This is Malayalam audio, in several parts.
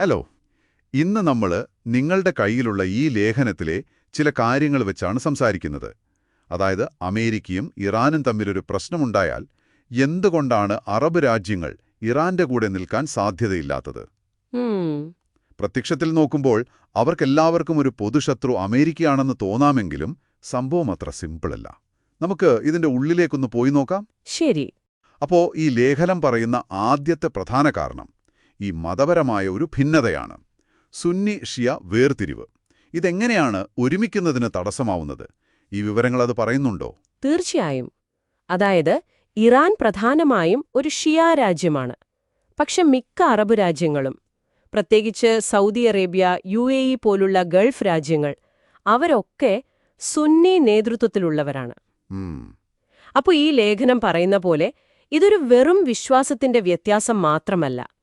ഹലോ ഇന്ന് നമ്മൾ നിങ്ങളുടെ കയ്യിലുള്ള ഈ ലേഖനത്തിലെ ചില കാര്യങ്ങൾ വെച്ചാണ് സംസാരിക്കുന്നത്. അതായത് അമേരിക്കയും ഇറാനും തമ്മിലൊരു പ്രശ്നമുണ്ടായാൽ എന്തുകൊണ്ടാണ് അറബ് രാജ്യങ്ങൾ ഇറാന്റെ കൂടെ നിൽക്കാൻ സാധ്യതയില്ലാത്തത്? പ്രത്യക്ഷത്തിൽ നോക്കുമ്പോൾ അവർക്കെല്ലാവർക്കും ഒരു പൊതുശത്രു അമേരിക്കയാണെന്ന് തോന്നാമെങ്കിലും സംഭവം അത്ര സിമ്പിളല്ല. നമുക്ക് ഇതിന്റെ ഉള്ളിലേക്കൊന്ന് പോയി നോക്കാം. ശരി. അപ്പോ ഈ ലേഖനം പറയുന്ന ആദ്യത്തെ പ്രധാന കാരണം ഈ മതപരമായ ഒരു ഭിന്നതയാണ്. സുന്നി ഷിയ വേർതിരിവ്. ഇതെങ്ങനെയാണ് ഒരുമിക്കുന്നതിന് തടസ്സമാവുന്നത്? ഈ വിവരങ്ങൾ അത് പറയുന്നുണ്ടോ? തീർച്ചയായും. അതായത് ഇറാൻ പ്രധാനമായും ഒരു ഷിയ രാജ്യമാണ്. പക്ഷെ മിക്ക അറബ് രാജ്യങ്ങളും പ്രത്യേകിച്ച് Saudi Arabia U A E പോലുള്ള ഗൾഫ് രാജ്യങ്ങൾ അവരൊക്കെ സുന്നി നേതൃത്വത്തിലുള്ളവരാണ്. അപ്പോൾ ഈ ലേഖനം പറയുന്ന പോലെ ഇതൊരു വെറും വിശ്വാസത്തിന്റെ വ്യത്യാസം മാത്രമല്ല.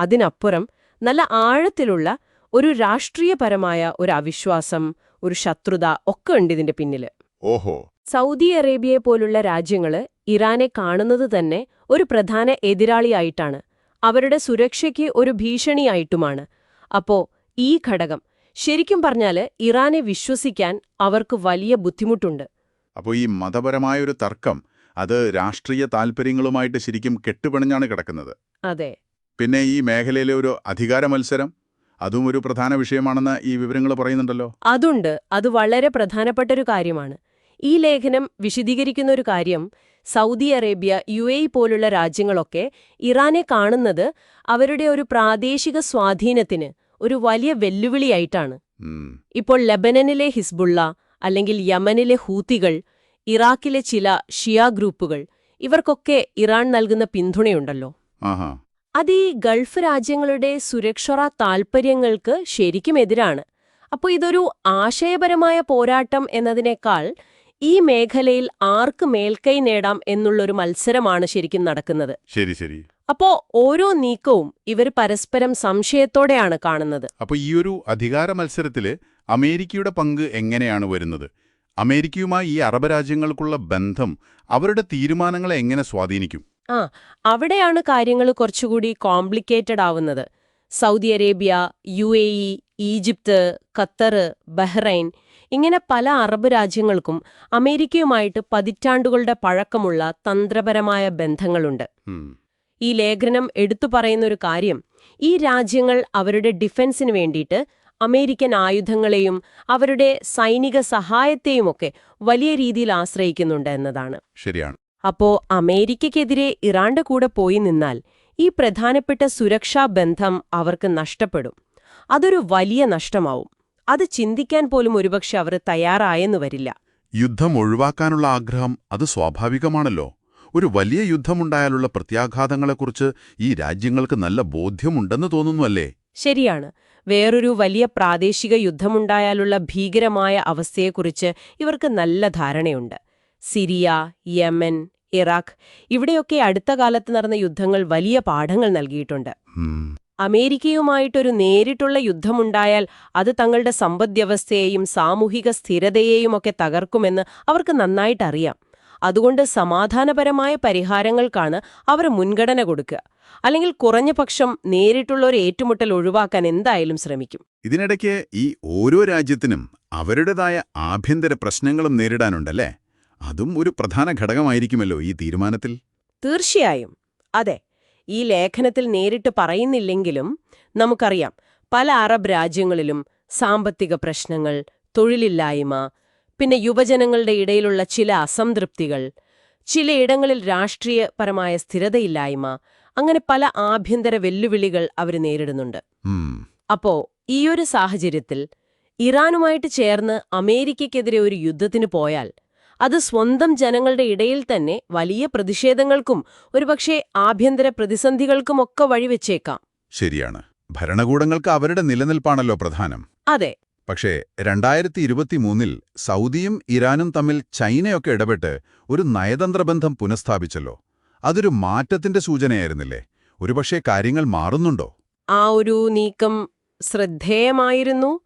അതിനപ്പുറം നല്ല ആഴത്തിലുള്ള ഒരു രാഷ്ട്രീയപരമായ ഒരു അവിശ്വാസം ഒരു ശത്രുത ഒക്കെ ഉണ്ട് ഇതിന്റെ പിന്നിൽ ഓഹോ. സൗദി അറേബ്യയെ പോലുള്ള രാജ്യങ്ങൾ ഇറാനെ കാണുന്നത് തന്നെ ഒരു പ്രധാന എതിരാളിയായിട്ടാണ്. അവരുടെ സുരക്ഷയ്ക്ക് ഒരു ഭീഷണിയായിട്ടുമാണ്. അപ്പോ ഈ ഘടകം ശരിക്കും പറഞ്ഞാൽ ഇറാനെ വിശ്വസിക്കാൻ അവർക്ക് വലിയ ബുദ്ധിമുട്ടുണ്ട്. അപ്പോൾ ഈ മതപരമായൊരു തർക്കം അത് രാഷ്ട്രീയ താൽപ്പര്യങ്ങളുമായിട്ട് ശരിക്കും കെട്ടുപിണഞ്ഞാണ് കിടക്കുന്നത്. അതെ. പിന്നെ ഈ മേഖലയിലെ ഒരു അധികാര മത്സരം അതും ഒരു പ്രധാന വിഷയമാണെന്ന് ഈ വിവരങ്ങൾ പറയുന്നുണ്ടല്ലോ? അതുണ്ട്. അത് വളരെ പ്രധാനപ്പെട്ട ഒരു കാര്യമാണ്. ഈ ലേഖനം വിശദീകരിക്കുന്ന ഒരു കാര്യം സൗദി അറേബ്യ യു എ പോലുള്ള രാജ്യങ്ങളൊക്കെ ഇറാനെ കാണുന്നത് അവരുടെ ഒരു പ്രാദേശിക സ്വാധീനത്തിന് ഒരു വലിയ വെല്ലുവിളിയായിട്ടാണ്. ഇപ്പോൾ ലബനനിലെ ഹിസ്ബുള്ള അല്ലെങ്കിൽ യമനിലെ ഹൂത്തികൾ ഇറാഖിലെ ചില ഷിയ ഗ്രൂപ്പുകൾ ഇവർക്കൊക്കെ ഇറാൻ നൽകുന്ന പിന്തുണയുണ്ടല്ലോ. അത് ഈ ഗൾഫ് രാജ്യങ്ങളുടെ സുരക്ഷാ താൽപ്പര്യങ്ങൾക്ക് ശരിക്കും എതിരാണ്. അപ്പോൾ ഇതൊരു ആശയപരമായ പോരാട്ടം എന്നതിനേക്കാൾ ഈ മേഖലയിൽ ആർക്ക് മേൽക്കൈ നേടാം എന്നുള്ളൊരു മത്സരമാണ് ശരിക്കും നടക്കുന്നത്. ശരി ശരി. അപ്പോ ഓരോ നീക്കവും ഇവർ പരസ്പരം സംശയത്തോടെയാണ് കാണുന്നത്. അപ്പോൾ ഈ ഒരു അധികാര മത്സരത്തിൽ അമേരിക്കയുടെ പങ്ക് എങ്ങനെയാണ് വരുന്നത്? അമേരിക്കയുമായി ഈ അറബ് രാജ്യങ്ങൾക്കുള്ള ബന്ധം അവരുടെ തീരുമാനങ്ങളെ എങ്ങനെ സ്വാധീനിക്കും? ആ അവിടെയാണ് കാര്യങ്ങൾ കുറച്ചുകൂടി കോംപ്ലിക്കേറ്റഡ് ആവുന്നത്. Saudi Arabia U A E Egypt Qatar Bahrain ഇങ്ങനെ പല അറബ് രാജ്യങ്ങൾക്കും അമേരിക്കയുമായിട്ട് പതിറ്റാണ്ടുകളുടെ പഴക്കമുള്ള തന്ത്രപരമായ ബന്ധങ്ങളുണ്ട്. ഈ ലേഖനം എടുത്തു പറയുന്നൊരു കാര്യം ഈ രാജ്യങ്ങൾ അവരുടെ ഡിഫൻസിന് വേണ്ടിയിട്ട് അമേരിക്കൻ ആയുധങ്ങളെയും അവരുടെ സൈനിക സഹായത്തെയുമൊക്കെ വലിയ രീതിയിൽ ആശ്രയിക്കുന്നുണ്ട് എന്നതാണ്. ശരിയാണ്. അപ്പോ അമേരിക്കയ്ക്കെതിരെ ഇറാന്റെ കൂടെ പോയി നിന്നാൽ ഈ പ്രധാനപ്പെട്ട സുരക്ഷാ ബന്ധം അവർക്ക് നഷ്ടപ്പെടും. അതൊരു വലിയ നഷ്ടമാവും. അത് ചിന്തിക്കാൻ പോലും ഒരുപക്ഷെ അവർ തയ്യാറായെന്നു വരില്ല. യുദ്ധം ഒഴിവാക്കാനുള്ള ആഗ്രഹം അത് സ്വാഭാവികമാണല്ലോ. ഒരു വലിയ യുദ്ധമുണ്ടായാലുള്ള പ്രത്യാഘാതങ്ങളെക്കുറിച്ച് ഈ രാജ്യങ്ങൾക്ക് നല്ല ബോധ്യമുണ്ടെന്ന് തോന്നുന്നു അല്ലേ ശരിയാണ്. വേറൊരു വലിയ പ്രാദേശിക യുദ്ധമുണ്ടായാലുള്ള ഭീകരമായ അവസ്ഥയെക്കുറിച്ച് ഇവർക്ക് നല്ല ധാരണയുണ്ട്. സിറിയ യമൻ ഇറാഖ് ഇവിടെയൊക്കെ അടുത്ത കാലത്ത് നടന്ന യുദ്ധങ്ങൾ വലിയ പാഠങ്ങൾ നൽകിയിട്ടുണ്ട്. അമേരിക്കയുമായിട്ടൊരു നേരിട്ടുള്ള യുദ്ധമുണ്ടായാൽ അത് തങ്ങളുടെ സമ്പദ്വ്യവസ്ഥയെയും സാമൂഹിക സ്ഥിരതയെയും ഒക്കെ തകർക്കുമെന്ന് അവർക്ക് നന്നായിട്ടറിയാം അതുകൊണ്ട് സമാധാനപരമായ പരിഹാരങ്ങൾക്കാണ് അവർ മുൻഗണന കൊടുക്കുക. അല്ലെങ്കിൽ കുറഞ്ഞ പക്ഷം നേരിട്ടുള്ള ഒരു ഏറ്റുമുട്ടൽ ഒഴിവാക്കാൻ എന്തായാലും ശ്രമിക്കും. ഇതിനിടയ്ക്ക് ഈ ഓരോ രാജ്യത്തിനും അവരുടേതായ ആഭ്യന്തര പ്രശ്നങ്ങളും നേരിടാനുണ്ടല്ലേ? അതും ഒരു പ്രധാന ഘടകമായിരിക്കുമല്ലോ ഈ തീരുമാനത്തിൽ. തീർച്ചയായും. അതെ ഈ ലേഖനത്തിൽ നേരിട്ട് പറയുന്നില്ലെങ്കിലും നമുക്കറിയാം പല അറബ് രാജ്യങ്ങളിലും സാമ്പത്തിക പ്രശ്നങ്ങൾ തൊഴിലില്ലായ്മ പിന്നെ യുവജനങ്ങളുടെ ഇടയിലുള്ള ചില അസംതൃപ്തികൾ ചിലയിടങ്ങളിൽ രാഷ്ട്രീയപരമായ സ്ഥിരതയില്ലായ്മ അങ്ങനെ പല ആഭ്യന്തര വെല്ലുവിളികൾ അവർ നേരിടുന്നുണ്ട്. അപ്പോ ഈയൊരു സാഹചര്യത്തിൽ ഇറാനുമായിട്ട് ചേർന്ന് അമേരിക്കയ്ക്കെതിരെ ഒരു യുദ്ധത്തിന് പോയാൽ അത് സ്വന്തം ജനങ്ങളുടെ ഇടയിൽ തന്നെ വലിയ പ്രതിഷേധങ്ങൾക്കും ഒരുപക്ഷെ ആഭ്യന്തര പ്രതിസന്ധികൾക്കുമൊക്കെ വഴിവെച്ചേക്കാം ശരിയാണ്. ഭരണകൂടങ്ങൾക്ക് അവരുടെ നിലനിൽപ്പാണല്ലോ പ്രധാനം. അതെ. പക്ഷേ രണ്ടായിരത്തി ഇരുപത്തിമൂന്നിൽ സൗദിയും ഇറാനും തമ്മിൽ ചൈനയൊക്കെ ഇടപെട്ട് ഒരു നയതന്ത്ര ബന്ധം പുനഃസ്ഥാപിച്ചല്ലോ. അതൊരു മാറ്റത്തിന്റെ സൂചനയായിരുന്നില്ലേ? ഒരുപക്ഷെ കാര്യങ്ങൾ മാറുന്നുണ്ടോ? ആ ഒരു നീക്കം ശ്രദ്ധേയമായിരുന്നു.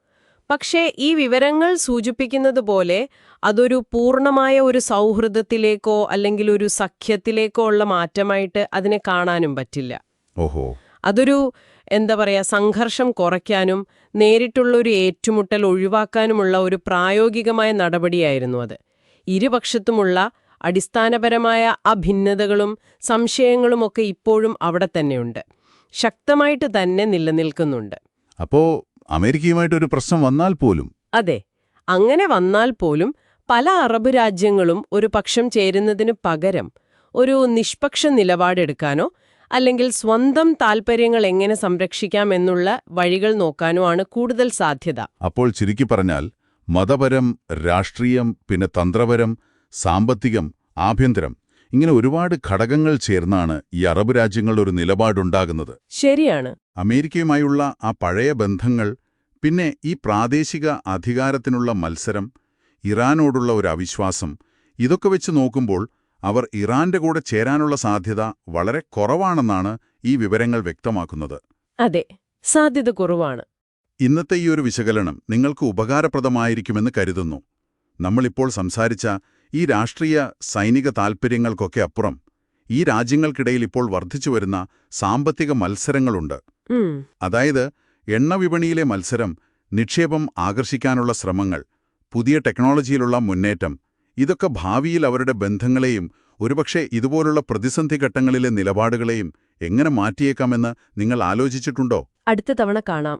പക്ഷേ ഈ വിവരങ്ങൾ സൂചിപ്പിക്കുന്നത് പോലെ അതൊരു പൂർണമായ ഒരു സൗഹൃദത്തിലേക്കോ അല്ലെങ്കിൽ ഒരു സഖ്യത്തിലേക്കോ ഉള്ള മാറ്റമായിട്ട് അതിനെ കാണാനും പറ്റില്ല. ഓഹോ. അതൊരു എന്താ പറയുക സംഘർഷം കുറയ്ക്കാനും നേരിട്ടുള്ള ഒരു ഏറ്റുമുട്ടൽ ഒഴിവാക്കാനുമുള്ള ഒരു പ്രായോഗികമായ നടപടിയായിരുന്നു അത്. ഇരുപക്ഷത്തുമുള്ള അടിസ്ഥാനപരമായ അഭിന്നതകളും സംശയങ്ങളുമൊക്കെ ഇപ്പോഴും അവിടെ തന്നെയുണ്ട്. ശക്തമായിട്ട് തന്നെ നിലനിൽക്കുന്നുണ്ട്. അമേരിക്കയുമായിട്ടൊരു പ്രശ്നം വന്നാൽ പോലും. അതെ അങ്ങനെ വന്നാൽ പോലും പല അറബ് രാജ്യങ്ങളും ഒരു പക്ഷം ചേരുന്നതിന് പകരം ഒരു നിഷ്പക്ഷ നിലപാടെടുക്കാനോ അല്ലെങ്കിൽ സ്വന്തം താൽപ്പര്യങ്ങൾ എങ്ങനെ സംരക്ഷിക്കാം എന്നുള്ള വഴികൾ നോക്കാനോ ആണ് കൂടുതൽ സാധ്യത. അപ്പോൾ ചുരുക്കി പറഞ്ഞാൽ മതപരം രാഷ്ട്രീയം പിന്നെ തന്ത്രപരം സാമ്പത്തികം ആഭ്യന്തരം ഇങ്ങനെ ഒരുപാട് ഘടകങ്ങൾ ചേർന്നാണ് ഈ അറബ് രാജ്യങ്ങളുടെ ഒരു നിലപാടുണ്ടാകുന്നത്. ശരിയാണ്. അമേരിക്കയുമായുള്ള ആ പഴയ ബന്ധങ്ങൾ പിന്നെ ഈ പ്രാദേശിക അധികാരത്തിനുള്ള മത്സരം ഇറാനോടുള്ള ഒരു അവിശ്വാസം ഇതൊക്കെ വെച്ച് നോക്കുമ്പോൾ അവർ ഇറാന്റെ കൂടെ ചേരാനുള്ള സാധ്യത വളരെ കുറവാണെന്നാണ് ഈ വിവരങ്ങൾ വ്യക്തമാക്കുന്നത്. അതെ സാധ്യത കുറവാണ്. ഇന്നത്തെ ഈ ഒരു വിശകലനം നിങ്ങൾക്ക് ഉപകാരപ്രദമായിരിക്കുമെന്ന് കരുതുന്നു. നമ്മളിപ്പോൾ സംസാരിച്ച ഈ രാഷ്ട്രീയ സൈനിക താൽപ്പര്യങ്ങൾക്കൊക്കെ അപ്പുറം ഈ രാജ്യങ്ങൾക്കിടയിൽ ഇപ്പോൾ വർദ്ധിച്ചുവരുന്ന സാമ്പത്തിക മത്സരങ്ങളുണ്ട്. അതായത് അതായത് എണ്ണവിപണിയിലെ മത്സരം നിക്ഷേപം ആകർഷിക്കാനുള്ള ശ്രമങ്ങൾ പുതിയ ടെക്നോളജിയിലുള്ള മുന്നേറ്റം ഇതൊക്കെ ഭാവിയിൽ അവരുടെ ബന്ധങ്ങളെയും ഒരുപക്ഷെ ഇതുപോലുള്ള പ്രതിസന്ധി ഘട്ടങ്ങളിലെ നിലപാടുകളെയും എങ്ങനെ മാറ്റിയേക്കാമെന്ന് നിങ്ങൾ ആലോചിച്ചിട്ടുണ്ടോ? അടുത്ത തവണ കാണാം.